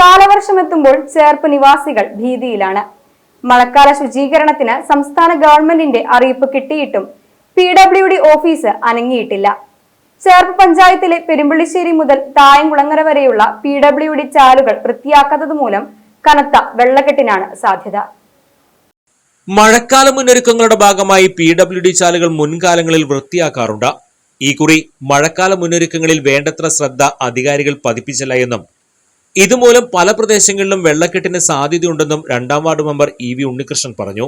കാലവർഷമെത്തുമ്പോൾ ചേർപ്പ് നിവാസികൾ ഭീതിയിലാണ്. മഴക്കാല ശുചീകരണത്തിന് സംസ്ഥാന ഗവൺമെന്റിന്റെ അറിയിപ്പ് കിട്ടിയിട്ടും പി ഡബ്ല്യു ഡി ഓഫീസ് അനങ്ങിയിട്ടില്ല. ചേർപ്പ് പഞ്ചായത്തിലെ പെരുമ്പള്ളിശ്ശേരി മുതൽ തായംകുളങ്ങര വരെയുള്ള പി ഡബ്ല്യു ഡി ചാലുകൾ വൃത്തിയാക്കാത്തത് മൂലം കനത്ത വെള്ളക്കെട്ടിനാണ് സാധ്യത. മഴക്കാല മുന്നൊരുക്കങ്ങളുടെ ഭാഗമായി പി ഡബ്ല്യു ഡി ചാലുകൾ മുൻകാലങ്ങളിൽ വൃത്തിയാക്കാറുണ്ട്. ഈ കുറി മഴക്കാല മുന്നൊരുക്കങ്ങളിൽ വേണ്ടത്ര ശ്രദ്ധ അധികാരികൾ പതിപ്പിച്ചില്ല എന്നും ഇതുമൂലം പല പ്രദേശങ്ങളിലും വെള്ളക്കെട്ടിന് സാധ്യതയുണ്ടെന്നും രണ്ടാം ward member E V Unnikrishnan പറഞ്ഞു.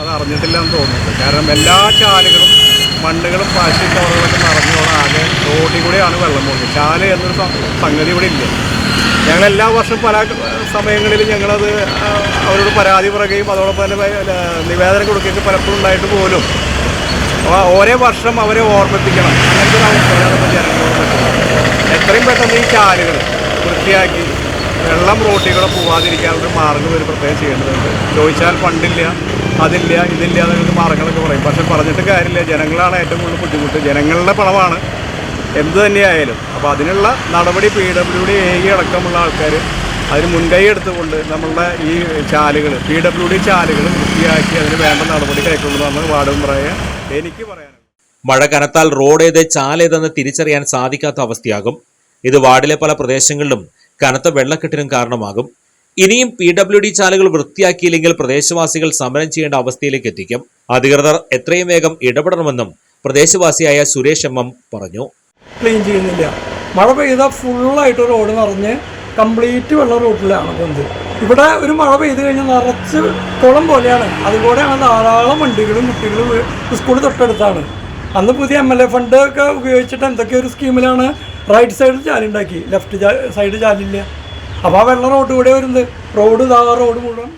അത് അറിഞ്ഞിട്ടില്ലെന്ന് തോന്നുന്നുണ്ട്. കാരണം എല്ലാ ചാലുകളും മണ്ണുകളും പാശി കവറുകളൊക്കെ നിറഞ്ഞോടെ ആകെ റോഡിൽ കൂടെയാണ് വെള്ളം പോകുന്നത്. ചാൽ എന്നൊരു സംഗതി ഇവിടെ ഇല്ല. ഞങ്ങൾ എല്ലാ വർഷവും പല സമയങ്ങളിൽ ഞങ്ങളത് അവരോട് പരാതി പറയുകയും അതോടൊപ്പം തന്നെ നിവേദനം കൊടുക്കുകയൊക്കെ പലപ്പോഴും ഉണ്ടായിട്ട് പോലും. ഓരോ വർഷം അവരെ ഓർമ്മിപ്പിക്കണം. അങ്ങനത്തെ ഒരു അവസ്ഥയാണ് ജനങ്ങളോട് എത്രയും പെട്ടെന്ന് ഈ ചാലുകൾ വൃത്തിയാക്കി വെള്ളം റോട്ടിലൂടെ പോവാതിരിക്കാനുള്ള മാർഗം ഒരു പ്രത്യേകം ചെയ്യേണ്ടതുണ്ട്. ചോദിച്ചാൽ ഫണ്ടില്ല അതില്ല ഇതില്ല എന്നൊക്കെ മാർഗങ്ങളൊക്കെ പറയും. പക്ഷെ പറഞ്ഞിട്ട് കാര്യമില്ല. ജനങ്ങളാണ് ഏറ്റവും കൂടുതൽ ബുദ്ധിമുട്ട്. ജനങ്ങളുടെ പണമാണ്. എന്ത് തന്നെയായാലും. അപ്പോൾ അതിനുള്ള നടപടി പി ഡബ്ല്യു ഡി എ അടക്കമുള്ള ആൾക്കാർ അതിന് മുൻകൈ എടുത്തുകൊണ്ട് നമ്മളുടെ ഈ ചാലുകൾ പി ഡബ്ല്യു ഡി ചാലുകൾ വൃത്തിയാക്കി അതിന് വേണ്ട നടപടി കൈക്കൊള്ളുന്നതാണ് വാർഡ് മെമ്പറായ എനിക്ക് പറയാനുള്ളത്. മഴ കനത്താൽ റോഡ് ഏത് ചാലേതെന്ന് തിരിച്ചറിയാൻ സാധിക്കാത്ത അവസ്ഥയാകും. ഇത് വാർഡിലെ പല പ്രദേശങ്ങളിലും കനത്ത വെള്ളക്കെട്ടിനും കാരണമാകും. ഇനിയും പി ഡബ്ല്യു ഡി ചാലുകൾ വൃത്തിയാക്കിയില്ലെങ്കിൽ പ്രദേശവാസികൾ സമരം ചെയ്യേണ്ട അവസ്ഥയിലേക്ക് എത്തിക്കും. അധികൃതർ എത്രയും വേഗം ഇടപെടണമെന്നും പ്രദേശവാസിയായ സുരേഷ് എം എം പറഞ്ഞു. ക്ലീൻ ചെയ്യുന്നില്ല. മഴ പെയ്താൽ ഫുള്ളായിട്ട് റോഡ് നിറഞ്ഞ് കംപ്ലീറ്റ് വെള്ള റോഡിലാണ് പോകുന്നത് ഇവിടെ ഒരു മഴ പെയ്ത് കഴിഞ്ഞാൽ നിറച്ച് കുളം പോലെയാണ്. അതുകൂടെയാണ് ധാരാളം വണ്ടികളും കുട്ടികളും സ്കൂൾ തൊട്ടടുത്താണ്. അന്ന് പുതിയ എം എൽ എ ഫണ്ട് ഒക്കെ ഉപയോഗിച്ചിട്ട് എന്തൊക്കെ ഒരു സ്കീമിലാണ് റൈറ്റ് സൈഡിൽ ചാലുണ്ടാക്കി ലെഫ്റ്റ് സൈഡ് ചാലില്ല. അപ്പോൾ ആ വെള്ളം റോഡ് കൂടെ വരുന്നത്. റോഡ് ഇതാ റോഡ് മുഴുവൻ